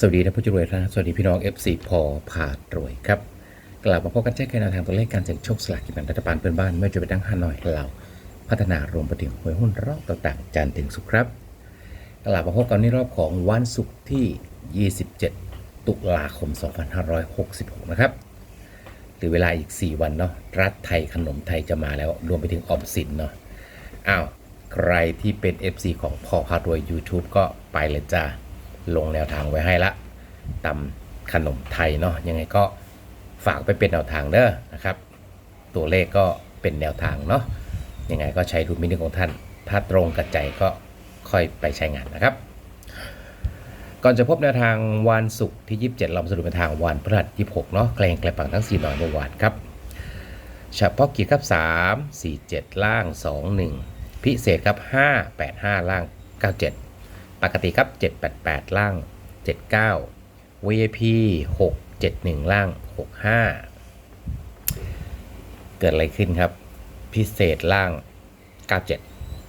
สวัสดีท่านผู้ชมรวยครับสวัสดีพี่น้อง FC พอพารวยครับ กลับมาพบกันแจ้งแนวทางตัวเลขการเสี่ยงโชคสลากกินแบ่งรัฐบาลเพื่อนบ้านไม่ว่าจะเป็นดังฮานอยเราพัฒนารวมไปถึงหวยหุ้นรอบต่างๆจันทร์ถึงสุขครับ กลับมาพบกันในรอบของวันศุกร์ที่ 27 ตุลาคม 2566 นะครับหรือเวลาอีก 4 วันเนาะรัฐไทยขนมไทยจะมาแล้วรวมไปถึงออมสินเนาะอ้าวใครที่เป็น FC ของพอพารวย YouTube ก็ไปเลยจ้า ลงแนวทางไว้ให้ละตำขนมไทยเนาะยังไงก็ฝากไปเป็นแนวทางเด้อนะครับ ตัวเลขก็เป็นแนวทางเนาะยังไงก็ใช้ดุลมินิของท่าน ถ้าตรงกับใจก็ค่อยไปใช้งานนะครับ ก่อนจะพบแนวทางวันศุกร์ที่ 27 เราสรุปแนวทางวันพฤหัส26เนาะแกลงแกลปังทั้ง 4 หน่อยเมื่อวานครับเฉพาะกิจครับ 3 4 7 ล่าง 2 1 พิเศษครับ 5 8 5 ล่าง 97 ปกติครับ 788 ล่าง 79 VIP 671 ล่าง 65 เกิดอะไรขึ้นครับ พิเศษล่าง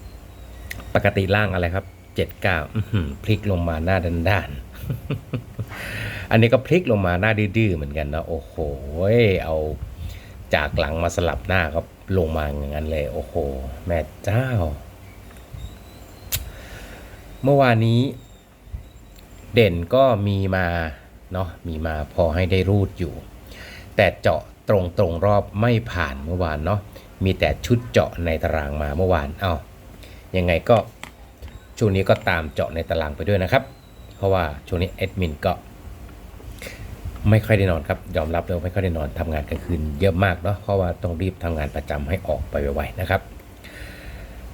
97 ปกติล่างอะไรครับ 79พลิกลงมาหน้าด้านๆ อันนี้ก็พลิกลงมาหน้าดื้อๆเหมือนกันนะ โอ้โห เอาจากหลังมาสลับหน้าก็ลงมาอย่างนั้นเลย โอ้โห แม่เจ้า เมื่อวานนี้เด่นก็มีมาเนาะมีมาพอให้ได้รูดอยู่ แต่เจาะตรงตรงๆรอบไม่ผ่านเมื่อวานเนาะมีแต่ชุดเจาะในตารางมาเมื่อวานเอายังไงก็ช่วงนี้ก็ตามเจาะในตารางไปด้วยนะครับ เพราะว่าช่วงนี้แอดมินก็ไม่ค่อยได้นอนครับยอมรับเลยไม่ค่อยได้นอนทำงานกลางคืนเยอะมากเนาะเพราะว่าต้องรีบทำงานประจำให้ออกไปไวๆนะครับ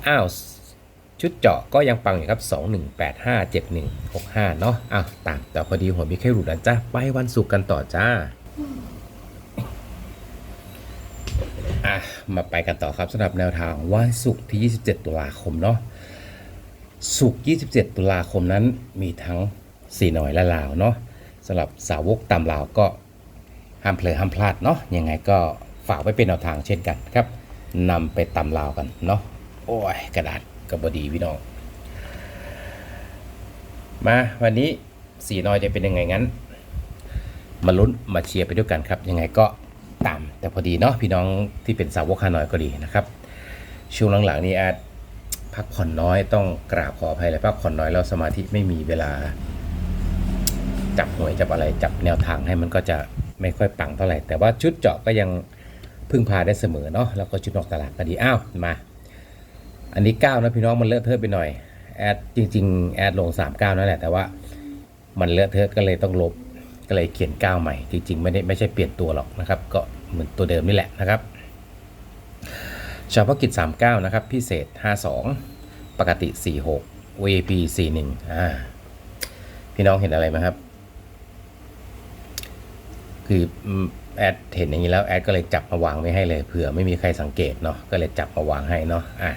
อ้าว ชุดเจาะก็ยังปังอยู่ครับ 21857165 เนาะอ้าวตามแต่พอดีหัวมีแค่หลุดนะจ้าไปวันศุกร์กันต่อจ้าอะมาไปกันต่อครับสำหรับแนวทางวันศุกร์ที่ 27 ตุลาคมเนาะศุกร์27 ตุลาคมนั้นมีทั้งสีหน่อยและลาวเนาะสำหรับสาวกตำลาวก็ห้ามเพลอห้ามพลาดเนาะยังไงก็ฝากไว้เป็นแนวทางเช่นกันครับนำไปตำลาวกันเนาะโอ้ยกระดาษ กับบดีพี่น้อง มาวันนี้สีน้อยจะเป็นยังไงงั้น มาลุ้นมาเชียร์ไปด้วยกันครับ ยังไงก็ตาม แต่พอดีเนาะพี่น้องที่เป็นสาวกฮานอยก็ดีนะครับ ช่วงหลังๆนี้แอดพักผ่อนน้อยต้องกราบขออภัยเลยพักผ่อนน้อยแล้วสมาธิไม่มีเวลา จับหวยจับอะไรจับแนวทางให้มันก็จะไม่ค่อยปังเท่าไหร่แต่ว่าชุดเจาะก็ยังพึ่งพาได้เสมอเนาะแล้วก็ชุดนอกตลาดก็ดีอ้าวมา อันนี้9นะพี่น้องมันเลอะเทอะไปหน่อยแอดจริง ๆ แอดลง 39นั่นแหละแต่ว่ามันเลอะเทอะก็เลยต้องลบก็เลยเขียน9ใหม่จริงๆไม่ได้ไม่ใช่เปลี่ยนตัวหรอกนะครับ ก็เหมือนตัวเดิมนี่แหละนะครับเฉพาะกิจ 39 นะครับ พิเศษ 52 ปกติ 46 VIP 41อ่าพี่น้องเห็นอะไรไหมครับ คือแอดเห็นอย่างนี้แล้วแอดก็เลยจับมาวางไว้ให้เลยเผื่อไม่มีใครสังเกตเนาะก็เลยจับมาวางให้เนาะอะ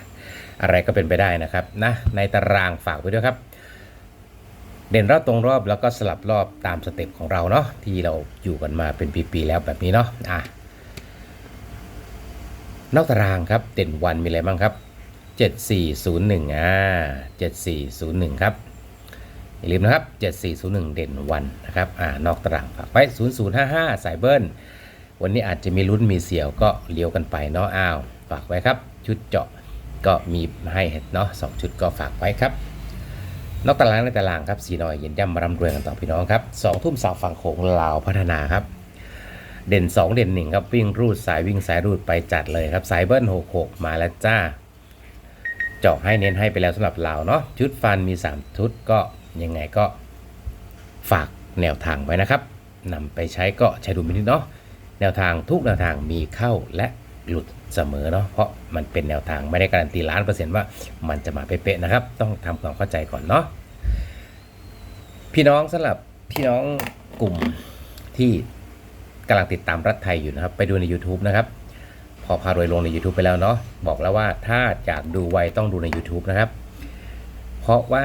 อะไรก็เป็นไปได้นะครับนะในตารางฝากไว้ด้วยครับ เด่นรอบตรงรอบแล้วก็สลับรอบตามสเต็ปของเราเนาะที่เราอยู่กันมาเป็นปีๆแล้วแบบนี้เนาะอะนอกตารางครับเด่นวันมีอะไรบ้างครับ 7401อ่า7401 ครับอย่าลืมนะครับ 7401 เด่นวันนะครับอ่านอกตารางฝากไว้ 0055 สายเบิ้ลวันนี้อาจจะมีลุ้นมีเสียวก็เลี้ยวกันไปเนาะอ้าวฝากไว้ครับ ชุดเจาะ ก็มีให้เนาะสองชุดก็ฝากไว้ครับ นอกตารางในตารางครับสีน้อยเย็นย่ำมารำรวยกันต่อพี่น้องครับสองทุ่มสาวฝั่งโขงลาวพัฒนาครับ เด่น 2 เด่น1ครับวิ่งรูดสายวิ่งสายรูดไปจัดเลยครับสายเบิ้ล66 มาแล้วจ้าเจาะให้เน้นให้ไปแล้วสำหรับเราเนาะชุดฟันมี 3 ชุดก็ยังไงก็ฝากแนวทางไว้นะครับนำไปใช้ก็ใช้ดูมินิดเนาะแนวทางทุกแนวทางมีเข้าและ หลุดเสมอเนาะเพราะมันเป็นแนวทางไม่ได้การันตีล้านเปอร์เซ็นต์ว่ามันจะมาเป๊ะๆนะครับ ต้องทำความเข้าใจก่อนเนาะพี่น้องสำหรับพี่น้องกลุ่มที่กำลังติดตามรัฐไทยอยู่นะครับ ไปดูใน YouTube นะครับ พอพารวยลงใน YouTube ไปแล้วเนาะบอกแล้วว่าถ้าอยากดูไวต้องดูใน YouTube นะครับ เพราะว่า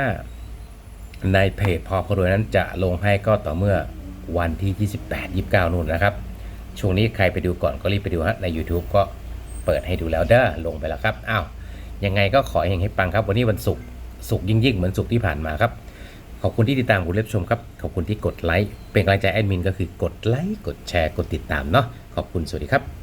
ในเพจพอพารวยนั้นจะลงให้ก็ต่อเมื่อวันที่ 28 29 นู่นนะครับ ช่วงนี้ใครไปดูก่อนก็รีบไปดูฮะใน YouTube ก็เปิดให้ดูแล้วเด้อลงไปแล้วครับอ้าวยังไงก็ขอให้เฮงให้ปังครับ วันนี้วันศุกร์ศุกร์ยิ่งยิ่งๆ เหมือนศุกร์ที่ผ่านมาครับ ขอบคุณที่ติดตามคุณเล็บชมครับ ขอบคุณที่กดไลค์เป็นกำลังใจแอดมินก็คือกดไลค์กดแชร์กดติดตามเนาะขอบคุณสวัสดีครับ